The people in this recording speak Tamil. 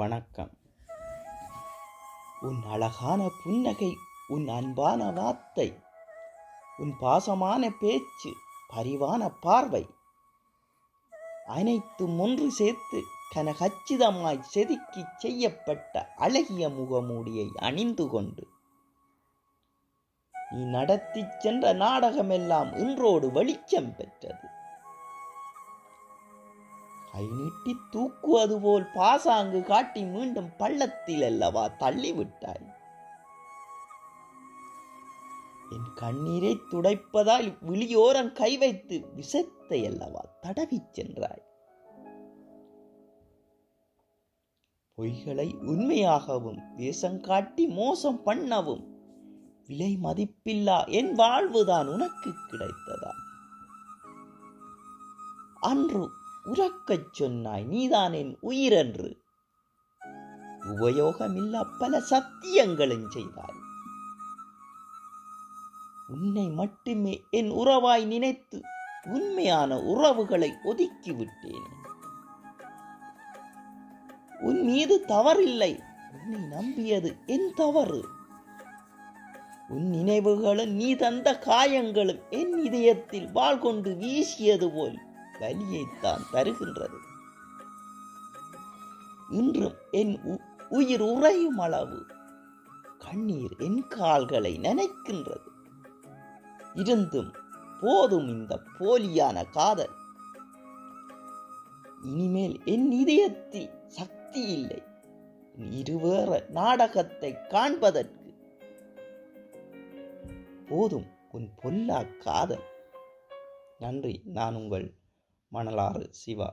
வணக்கம். உன் அழகான புன்னகை உன் அன்பான வார்த்தை உன் பாசமான பேச்சு பரிவான பார்வை அனைத்தும் ஒன்று சேர்த்து கனகச்சிதமாய் செதுக்கி செய்யப்பட்ட அழகிய முகமூடியை அணிந்து கொண்டு நீ நடத்திச் சென்ற நாடகமெல்லாம் இன்றோடு வெளிச்சம் பெற்றது. கை நீட்டி தூக்குவது போல் பாசாங்கு காட்டி மீண்டும் பள்ளத்தில் அல்லவா தள்ளிவிட்டாய்? என் கண்ணீரை துடைப்பதால் விழியோரம் கை வைத்து விஷத்தை அல்லவா தடவிச் சென்றாய்? பொய்களை உண்மையாகவும் வேஷம் காட்டி மோசம் பண்ணவும் விலை மதிப்பில்லா என் வாழ்வுதான் உனக்கு கிடைத்ததா? அன்று உறக்கச் சொன்னாய் நீதான் என் உயிரென்று. உபயோகமில்லா பல சத்தியங்களும் செய்தாய். உன்னை மட்டுமே என் உறவாய் நினைத்து உண்மையான உறவுகளை ஒதுக்கி விட்டேன் உன் மீது தவறில்லை உன்னை நம்பியது என் தவறு. உன் நினைவுகளும் நீ தந்த காயங்களும் என் இதயத்தில் வாழ்கொண்டு வீசியது போல் வலியைத்தான் தருகின்றது. இன்றும் என் உ- உயிர் உறையும் அளவு கண்ணீர் என் கால்களை நனைக்கின்றது. இருந்தும் போதும் இந்த போலியான காதல். இனிமேல் என் இதயத்தில் சக்தி இல்லை. இருவேற நாடகத்தை காண்பதற்கு. போதும் உன் பொல்லா காதல். நன்றி. நான் உங்கள் மணலாறு சிவா.